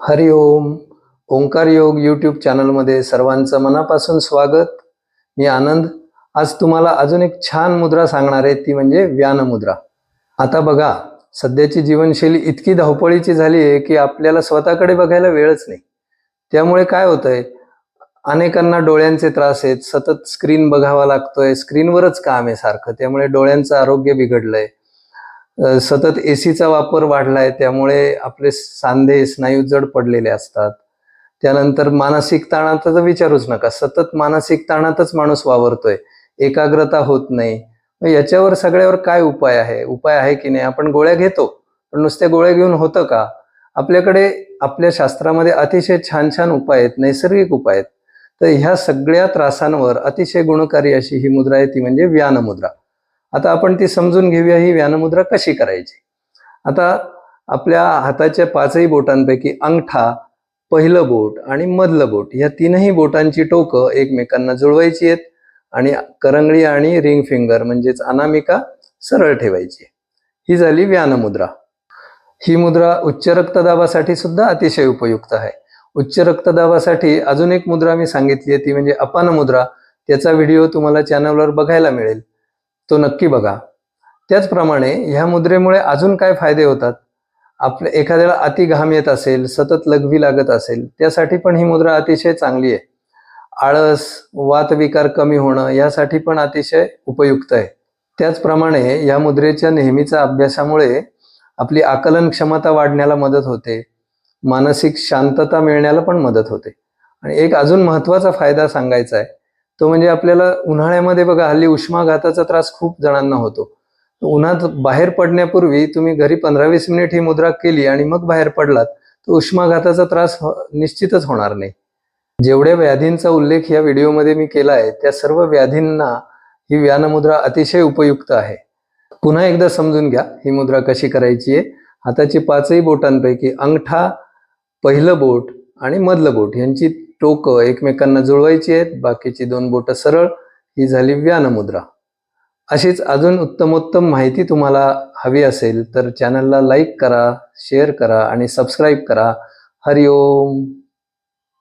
हरिओम ओंकार योग यूट्यूब चॅनलमध्ये सर्वांचं मनापासून स्वागत. मी आनंद. आज तुम्हाला अजून एक छान मुद्रा सांगणार आहे ती म्हणजे व्यानमुद्रा आता बघा सध्याची जीवनशैली इतकी धावपळीची झाली आहे की आपल्याला स्वतःकडे बघायला वेळच नाही. त्यामुळे काय होतंय अनेकांना डोळ्यांचे त्रास आहेत सतत स्क्रीन बघावा लागतोय स्क्रीनवरच काम आहे सारखं. त्यामुळे डोळ्यांचं आरोग्य बिघडलंय. सतत ए सीचा वापर वाढलाय त्यामुळे आपले सांधे स्नायू जड पडलेले असतात. त्यानंतर मानसिक ताणाचा विचारूच नका. सतत मानसिक ताणातच माणूस वावरतोय. एकाग्रता होत नाही. याच्यावर सगळ्यावर काय उपाय आहे? उपाय आहे की नाही? आपण गोळ्या घेतो. पण नुसत्या गोळ्या घेऊन होतं का? आपल्याकडे आपल्या शास्त्रामध्ये अतिशय छान छान उपाय आहेत नैसर्गिक उपाय आहेत. तर ह्या सगळ्या त्रासांवर अतिशय गुणकारी अशी ही मुद्रा आहे ती म्हणजे व्यानमुद्रा. आता आपण ती समजून घेऊया ही व्यानमुद्रा कशी करायची. आता आपल्या हाताच्या पाचही बोटांपैकी अंगठा पहिलं बोट आणि मधलं बोट या तीनही बोटांची टोकं एकमेकांना जुळवायची आहेत आणि करंगळी आणि रिंग फिंगर म्हणजेच अनामिका सरळ ठेवायची ही झाली व्यानमुद्रा ही मुद्रा उच्च रक्तदाबासाठी सुद्धा अतिशय उपयुक्त आहे. उच्च रक्तदाबासाठी अजून एक मुद्रा मी सांगितली आहे ती म्हणजे अपान मुद्रा. त्याचा व्हिडिओ तुम्हाला चॅनलवर बघायला मिळेल. तो नक्की बघा. त्याचप्रमाणे ह्या मुद्रेमुळे अजून काय फायदे होतात? आपल्या एखाद्याला अति घाम येत असेल सतत लघवी लागत असेल त्यासाठी पण ही मुद्रा अतिशय चांगली आहे. आळस वातविकार कमी होणं यासाठी पण अतिशय उपयुक्त आहे. त्याचप्रमाणे या मुद्रेच्या नेहमीच्या अभ्यासामुळे आपली आकलन क्षमता वाढण्याला मदत होते. मानसिक शांतता मिळण्याला पण मदत होते. आणि एक अजून महत्त्वाचा फायदा सांगायचा आहे. तो म्हणजे आपल्याला उन्हाळ्यामध्ये बघा हल्ली उष्माघाताचा त्रास खूप जणांना होतो. उन्हात बाहेर पडण्यापूर्वी तुम्ही घरी पंधरा वीस मिनिट ही मुद्रा केली आणि मग बाहेर पडलात तर उष्माघाताचा त्रास हो- निश्चितच होणार नाही. जेवढ्या व्याधींचा उल्लेख या व्हिडिओमध्ये मी केला आहे त्या सर्व व्याधींना ही व्यानमुद्रा अतिशय उपयुक्त आहे. पुन्हा एकदा समजून घ्या ही मुद्रा कशी करायची आहे. हाताची पाचही बोटांपैकी अंगठा पहिलं बोट आणि मधलं बोट यांची टोकं एकमेकांना जुळवायची आहेत बाकीची दोन बोटं सरळ ही झाली व्यानमुद्रा. अशीच अजून उत्तमोत्तम माहिती तुम्हाला हवी असेल तर चॅनलला लाईक करा शेअर करा आणि सबस्क्राईब करा. हरिओम!